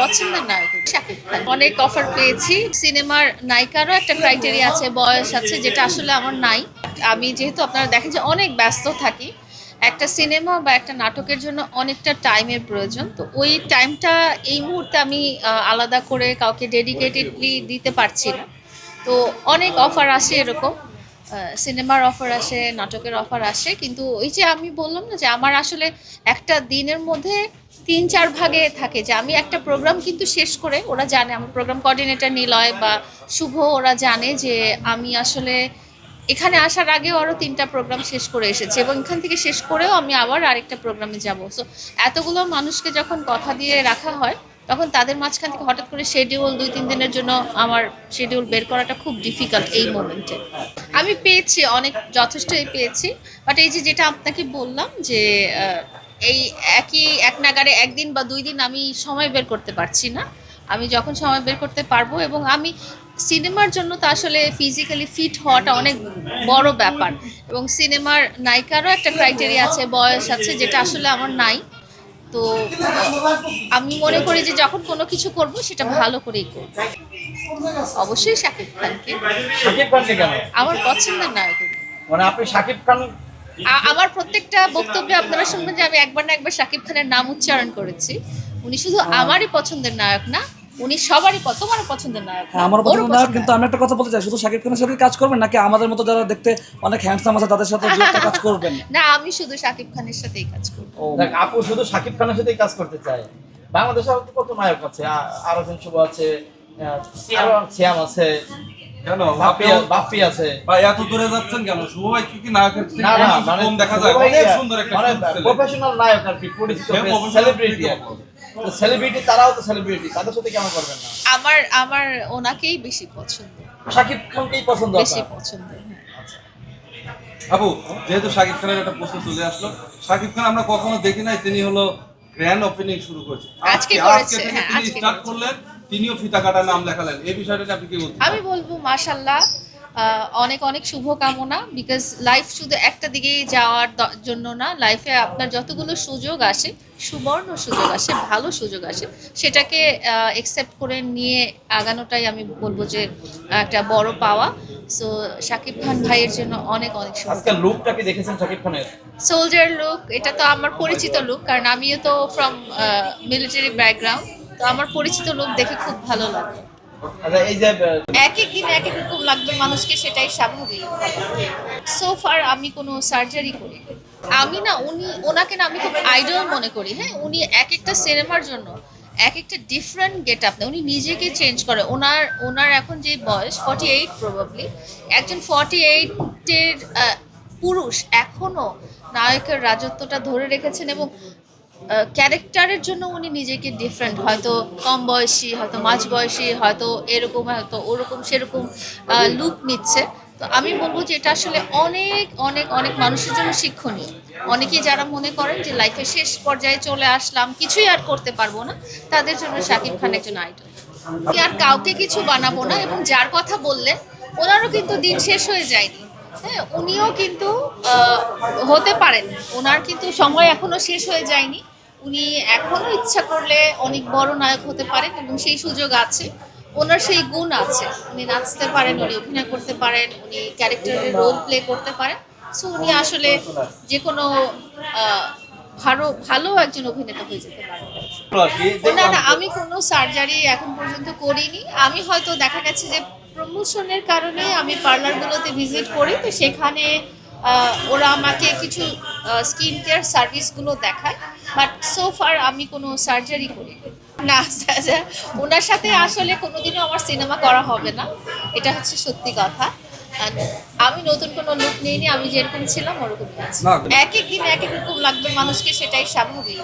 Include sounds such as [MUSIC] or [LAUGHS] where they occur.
পছন্দের নায়ক অনেক অফার পেয়েছি। সিনেমার নায়িকারও একটা ক্রাইটেরিয়া আছে, বয়স আছে, যেটা আসলে আমার নাই। আমি যেহেতু আপনারা দেখেন যে অনেক ব্যস্ত থাকি, একটা সিনেমা বা একটা নাটকের জন্য অনেকটা টাইমের প্রয়োজন। তো ওই টাইমটা এই মুহূর্তে আমি আলাদা করে কাউকে ডেডিকেটেডলি দিতে পারছি না। তো অনেক অফার আসে এরকম। সিনেমার অফার আসে, নাটকের অফার আসে, কিন্তু ওই যে আমি বললাম না যে আমার আসলে একটা দিনের মধ্যে তিন চার ভাগে থাকে যে আমি একটা প্রোগ্রাম কিন্তু শেষ করে ওরা জানে, আমার প্রোগ্রাম কোঅর্ডিনেটর নিলয় বা শুভ, ওরা জানে যে আমি আসলে এখানে আসার আগেও আরও তিনটা প্রোগ্রাম শেষ করে এসেছি এবং এখান থেকে শেষ করেও আমি আবার আরেকটা প্রোগ্রামে যাব। সো এতগুলো মানুষকে যখন কথা দিয়ে রাখা হয়, তখন তাদের মাঝখান থেকে হঠাৎ করে শেডিউল দুই তিন দিনের জন্য আমার শিডিউল বের করাটা খুব ডিফিকাল্ট এই মোমেন্টে আমি পেয়েছি, অনেক, যথেষ্টই পেয়েছি বাট এই যে যেটা আপনাকে বললাম যে এই একই এক নাগারে একদিন বা দুই দিন আমি সময় বের করতে পারছি না। আমি যখন সময় বের করতে পারব এবং আমি সিনেমার জন্য তো আসলে ফিজিক্যালি ফিট হওয়াটা অনেক বড় ব্যাপার। এবং সিনেমার নায়িকারও একটা ক্রাইটেরিয়া আছে বয়স আছে যেটা আসলে আমার নাই। তো আমি মনে করি যে যখন কোনো কিছু করব সেটা ভালো করেই করব। অবশ্যই শাকিব খানকে। আমার পছন্দের নায়ক। মানে আপনি শাকিব খান আমার প্রত্যেকটা বক্তব্যে আপনারা শুনবেন যে আমি একবার না একবার শাকিব খানের নাম উচ্চারণ করেছি। উনি শুধু আমারই পছন্দের নায়ক না উনি সবারই তোমারও পছন্দের নায়ক হ্যাঁ, আমার পছন্দের কিন্তু আমি একটা কথা বলতে চাই শুধু শাকিব খানের সাথে কাজ করবেন নাকি আমাদের মতো যারা দেখতে অনেক হ্যান্ডসাম আছে তাদের সাথে কাজ করবেন? [LAUGHS] না আমি শুধু শাকিব খানের সাথেই কাজ করব। দেখ, আপু শুধু শাকিব খানের সাথেই কাজ করতে চায়। বাংলাদেশে কত নায়ক আছে? আরও শুভ আছে সিয়াম আছে। কেন? বাপ্পি আছে ভাই এত দূরে যাচ্ছেন কেন? শুভ ভাই কি কি না না কিছু কম দেখা যায়। অনেক সুন্দর একটা প্রফেশনাল নায়ক আর কি পরিচিত সেলিব্রিটি থেকে আর কি। তো সেলিব্রিটি তারাও তো সেলিব্রিটি তাদের সাথে কেমন করবেন না? আমার আমার ওনাকেই বেশি পছন্দ। শাকিব খানকেই পছন্দ বেশি পছন্দ হ্যাঁ। আপু যেহেতু শাকিব খানের একটা প্রশ্ন চলে আসলো শাকিব খান আমরা কখনো দেখি নাই তিনি হলো গ্র্যান্ড ওপেনিং শুরু করেছে। আজকে আজকে করেছে, হ্যাঁ, তিনি স্টার্ট করলেন। তিনিও ফিতা কাটা নাম লেখালেন এই বিষয়টা আপনি কি বলতে আমি বলব মাশাল্লাহ অনেক অনেক শুভকামনা বিকজ লাইফ শুধু একটা দিকেই যাওয়ার জন্য না লাইফে আপনার যতগুলো সুযোগ আসে সুবর্ণ সুযোগ আসে ভালো সুযোগ আসে সেটাকে একসেপ্ট করে নিয়ে আগানোটাই আমি বলব যে একটা বড় পাওয়া। সো শাকিব খান ভাইয়ের জন্য অনেক অনেক শুভ আজকে লুকটা দেখেছেন শাকিব খানের? সোলজার লুক এটা তো আমার পরিচিত লুক কারণ আমিও তো ফ্রম মিলিটারি ব্যাকগ্রাউন্ড তো আমার পরিচিত লোক দেখে খুব ভালো লাগে। আচ্ছা এক এক দিন এক এক রকম লাগবে মানুষকে সেটাই স্বাভাবিক। সো ফার আমি কোনো সার্জারি করি আমি না উনি ওনাকে না আমি খুব আইডল মনে করি। হ্যাঁ উনি এক একটা সিনেমার জন্য এক একটা ডিফারেন্ট গেট আপ উনি নিজেকে চেঞ্জ করে। ওনার ওনার এখন যে বয়স ফর্টি এইট প্রবাবলি একজন ফর্টি এইটের পুরুষ এখনও নায়কের রাজত্বটা ধরে রেখেছেন এবং ক্যারেক্টারের জন্য উনি নিজেকে ডিফারেন্ট হয়তো কম বয়সী, হয়তো মাঝ বয়সী, হয়তো এরকম, হয়তো ওরকম, সেরকম লুক নিচ্ছে। তো আমি বলব যে এটা আসলে অনেক অনেক অনেক মানুষের জন্য শিক্ষণীয়। অনেকেই যারা মনে করেন যে লাইফের শেষ পর্যায়ে চলে আসলাম, কিছুই আর করতে পারব না, তাদের জন্য শাকিব খান একজন আইডল আর কাউকে কিছু বানাবো না, এবং যার কথা বললেন ওনারও কিন্তু দিন শেষ হয়ে যায়নি। উনিও কিন্তু হতে পারেন। ওনার কিন্তু সময় এখনও শেষ হয়ে যায়নি। উনি এখনও ইচ্ছা করলে অনেক বড় নায়ক হতে পারেন এবং সেই সুযোগ আছে। ওনার সেই গুণ আছে। উনি নাচতে পারেন উনি অভিনয় করতে পারেন উনি ক্যারেক্টারের রোল প্লে করতে পারেন। সো উনি আসলে যে কোনো আহ, ভালো ভালো একজন অভিনেতা হয়ে যেতে পারেন। না না আমি কোনো সার্জারি এখন পর্যন্ত করিনি। আমি হয়তো দেখা গেছে যে প্রমোশনের কারণে আমি পার্লারগুলোতে ভিজিট করি তো সেখানে ওরা আমাকে কিছু স্কিন কেয়ার সার্ভিসগুলো দেখায় বাট সো ফার আমি কোনো সার্জারি করি না স্যার, ওনার সাথে আসলে কোনোদিনও আমার সিনেমা করা হবে না এটা হচ্ছে সত্যি কথা। আমি নতুন কোনো লুক নিইনি আমি যেরকম ছিলাম ওরকমই আছি। এক এক দিন এক এক রকম লাগবে মানুষকে সেটাই স্বাভাবিক।